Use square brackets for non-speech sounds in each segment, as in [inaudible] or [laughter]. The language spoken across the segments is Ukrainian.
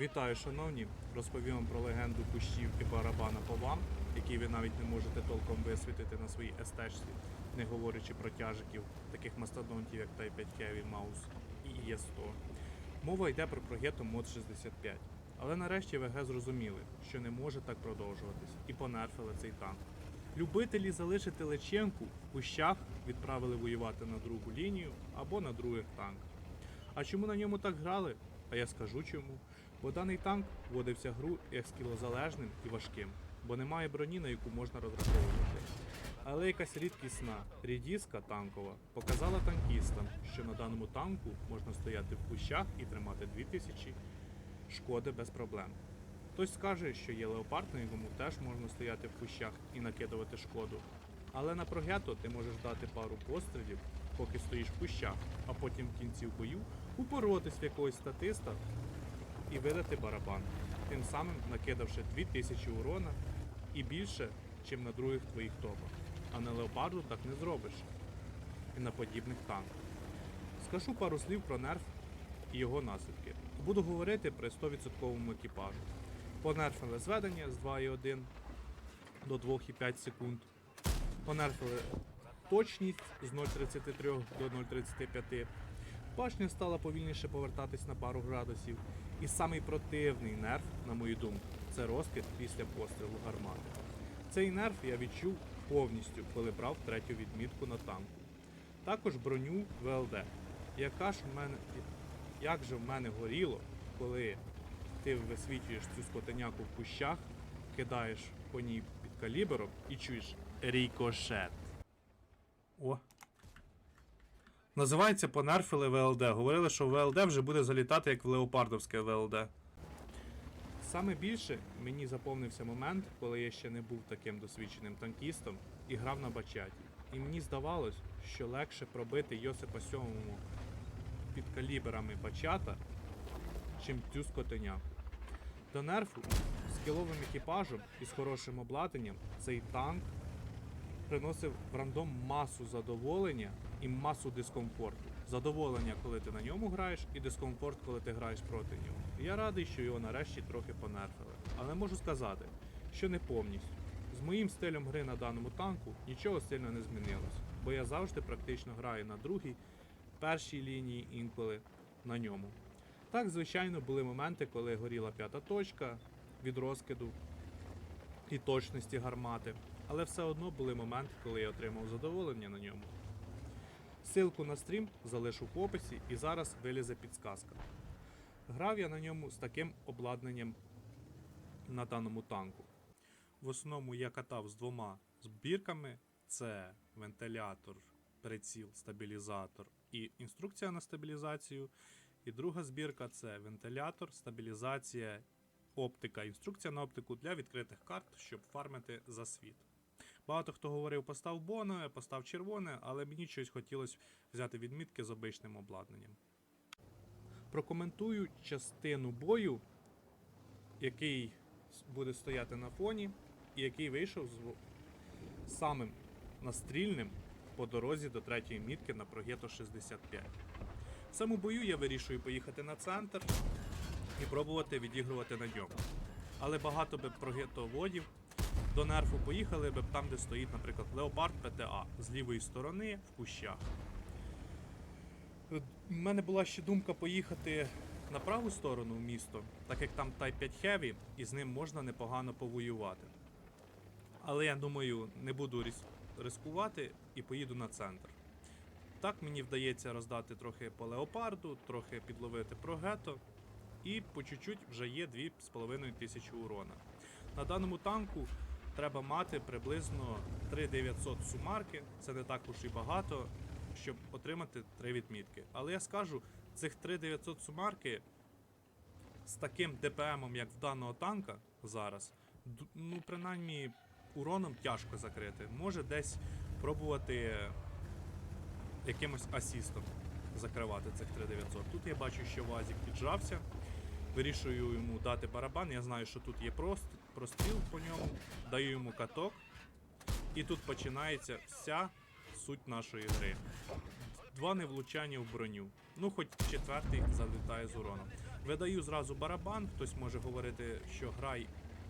Вітаю, шановні! Розповім вам про легенду кущів і барабана по вам, які ви навіть не можете толком висвітити на своїй естежці, не говорячи про тяжиків, таких мастодонтів, як Type 5 Heavy, Mouse і E100. Мова йде про прогету Mod 65. Але нарешті ВГ зрозуміли, що не може так продовжуватись, і понерфили цей танк. Любителі залишити личенку в кущах відправили воювати на другу лінію або на других танках. А чому на ньому так грали? А я скажу чому. Бо даний танк вводився в гру як скілозалежним і важким, бо немає броні, на яку можна розраховувати. Але якась рідкісна рідіска танкова показала танкістам, що на даному танку можна стояти в кущах і тримати 2000 шкоди без проблем. Хтось скаже, що є леопард, на якому теж можна стояти в кущах і накидувати шкоду. Але на прогето ти можеш дати пару пострілів, поки стоїш в кущах, а потім в кінці в бою упоротись в якогось статиста і видати барабан, тим самим накидавши 2000 урона і більше, чим на других твоїх топах. А на леопарду так не зробиш. І на подібних танках. Скажу пару слів про нерф і його наслідки. Буду говорити при 100% екіпажу. Понерфили зведення з 2,1 до 2,5 секунд. Понерфили точність з 0,33 до 0,35. Башня стала повільніше повертатись на пару градусів. І самий противний нерф, на мою думку, це розкид після пострілу гармати. Цей нерф я відчув повністю, коли брав третю відмітку на танку. Також броню ВЛД. Яка ж в мене, як же в мене горіло, коли ти висвітлюєш цю скотеняку в кущах, кидаєш по ній під калібром і чуєш рікошет. О. Називається понерфили ВЛД. Говорили, що ВЛД вже буде залітати як в леопардовське ВЛД. Саме більше мені заповнився момент, коли я ще не був таким досвідченим танкістом і грав на бачаті. І мені здавалось, що легше пробити Йосипа Сьомому під калібрами бачата, чим цю скотиня. До нерфу з кіловим екіпажем і з хорошим обладнанням цей танк приносив в рандом масу задоволення і масу дискомфорту. Задоволення, коли ти на ньому граєш, і дискомфорт, коли ти граєш проти нього. Я радий, що його нарешті трохи понерфили. Але можу сказати, що не повністю. З моїм стилем гри на даному танку нічого сильно не змінилось, бо я завжди практично граю на другій, першій лінії інколи на ньому. Так, звичайно, були моменти, коли горіла п'ята точка від розкиду і точності гармати, але все одно були моменти, коли я отримав задоволення на ньому. Силку на стрім залишу в описі і зараз вилізе підсказка. Грав я на ньому з таким обладнанням на даному танку. В основному я катав з двома збірками: це вентилятор, приціл, стабілізатор і інструкція на стабілізацію. І друга збірка це вентилятор, стабілізація, оптика, інструкція на оптику для відкритих карт, щоб фармити за світ. Багато хто говорив, постав боне, постав червоне, але мені щось хотілося взяти відмітки з обичним обладнанням. Прокоментую частину бою, який буде стояти на фоні, і який вийшов з самим настрільним по дорозі до третьої мітки на прогето 65. В цьому бою я вирішую поїхати на центр і пробувати відігрувати на ньому. Але багато би прогетоводів до нерфу поїхали б там, де стоїть, наприклад, Леопард ПТА з лівої сторони в кущах. У мене була ще думка поїхати на праву сторону в місто, так як там Type 5 Heavy, і з ним можна непогано повоювати. Але я думаю, не буду рискувати і поїду на центр. Так мені вдається роздати трохи по леопарду, трохи підловити прогето, і по чуть-чуть вже є 2,5 тисячі урона. На даному танку треба мати приблизно 3900 сумарки, це не так уж і багато, щоб отримати 3 відмітки. Але я скажу, цих 3900 сумарки з таким ДПМом, як в даного танка зараз, ну принаймні уроном тяжко закрити. Може десь пробувати якимось асістом закривати цих 3900. Тут я бачу, що Вазік піджався. Вирішую йому дати барабан. Я знаю, що тут є прост, простріл по ньому, даю йому каток. І тут починається вся суть нашої гри. два невлучання в броню. Ну, хоч четвертий залітає з уроном. Видаю зразу барабан, хтось може говорити, що грай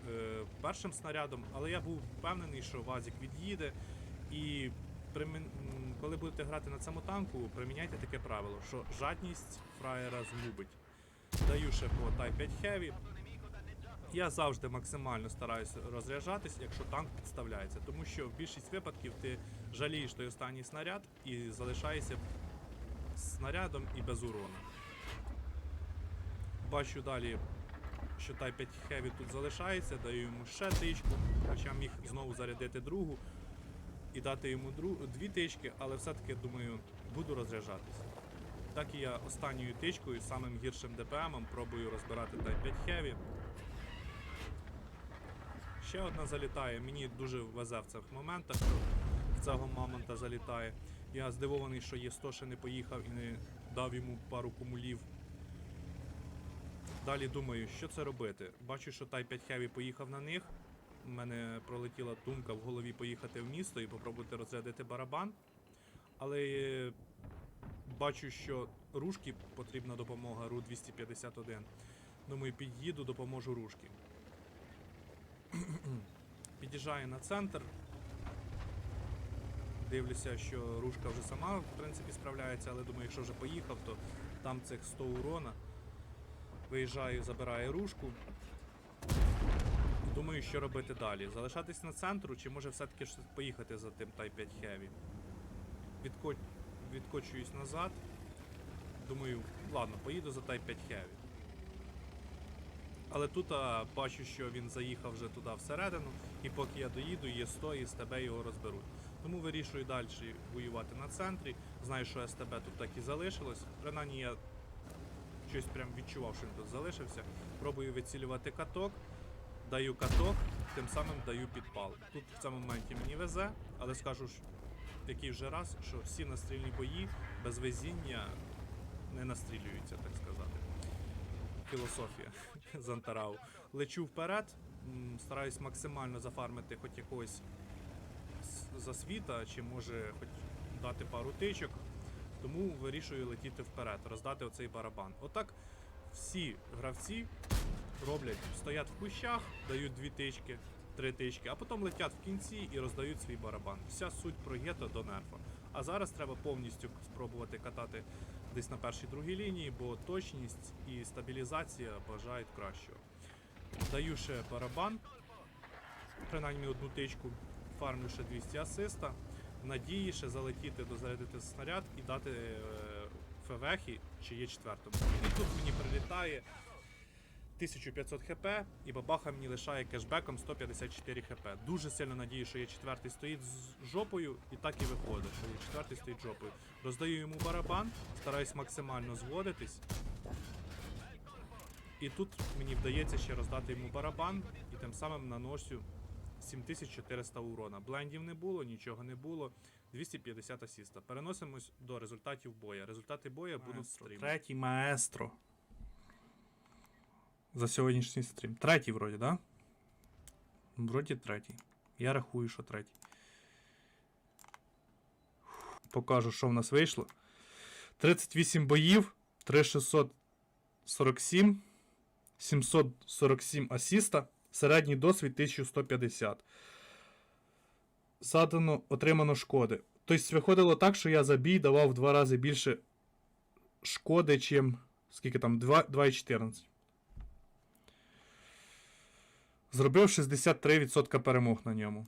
е, першим снарядом, але я був впевнений, що Вазік від'їде. І примін- коли будете грати на цьому танку, приміняйте таке правило, що жадність фраєра згубить. Даю ще по Type 5 Heavy. Я завжди максимально стараюся розряджатись, якщо танк підставляється, тому що в більшість випадків ти жалієш той останній снаряд і залишаєшся снарядом і без урону. Бачу далі, що Type 5 Heavy тут залишається, даю йому ще тичку, хоча міг знову зарядити другу і дати йому дру... дві тички, але все-таки думаю, буду розряджатись. Так і я останньою тичкою, самим гіршим ДПМом, пробую розбирати Type 5 Heavy. Ще одна залітає. Мені дуже везе в цих моментах, що в цього мамонта залітає. Я здивований, що є 100 ще не поїхав і не дав йому пару кумулів. Далі думаю, що це робити. Бачу, що Type 5 Heavy поїхав на них. У мене пролетіла думка в голові поїхати в місто і попробувати розрядити барабан. Але е, бачу, що рушки потрібна допомога Ру 251. Думаю, під'їду, допоможу рушки. [clears throat] Під'їжджаю на центр. Дивлюся, що рушка вже сама в принципі справляється, але думаю, якщо вже поїхав, то там цих 100 урона. Виїжджаю, забираю рушку. Думаю, що робити далі. Залишатись на центру, чи може все-таки поїхати за тим Type 5 Heavy. Відко... Відкочуюсь назад. Думаю, ладно, поїду за Type 5 Heavy. Але тут а, бачу, що він заїхав вже туди всередину, і поки я доїду, є 100 і СТБ його розберуть. Тому вирішую далі воювати на центрі. Знаю, що СТБ тут так і залишилось. Принаймні я щось прям відчував, що він тут залишився. Пробую вицілювати каток, даю каток, тим самим даю підпал. Тут в цьому моменті мені везе, але скажу ж який вже раз, що всі настрільні бої без везіння не настрілюються, так сказати. Філософія з Антарау. Лечу вперед, стараюсь максимально зафармити хоч якогось засвіта, чи може хоч дати пару тичок. Тому вирішую летіти вперед, роздати оцей барабан. Отак всі гравці роблять, стоять в кущах, дають дві тички, три тички, а потім летять в кінці і роздають свій барабан. Вся суть про гето до нерфа. А зараз треба повністю спробувати катати десь на першій другій лінії, бо точність і стабілізація бажають кращого. Даю ще барабан, принаймні одну тичку, фармлю ще 200 асиста. В надії ще залетіти, дозарядити снаряд і дати е, февехи, чи є четвертому. І тут мені прилітає 1500 хп, і бабаха мені лишає кешбеком 154 хп. Дуже сильно надію, що є четвертий стоїть з жопою, і так і виходить, що є четвертий стоїть жопою. Роздаю йому барабан, стараюсь максимально зводитись. І тут мені вдається ще роздати йому барабан, і тим самим наношу 7400 урона. Блендів не було, нічого не було. 250 асіста. Переносимось до результатів боя. Результати боя будуть в. Третій маестро. За сьогоднішній стрім. Третій, вроді, да? Вроді третій. Я рахую, що третій. Покажу, що в нас вийшло. 38 боїв, 3647, 747 асіста, середній досвід 1150. Задано, отримано шкоди. Тобто виходило так, що я за бій давав в два рази більше шкоди, чим. Скільки там? 2,14. Зробив 63% перемог на ньому.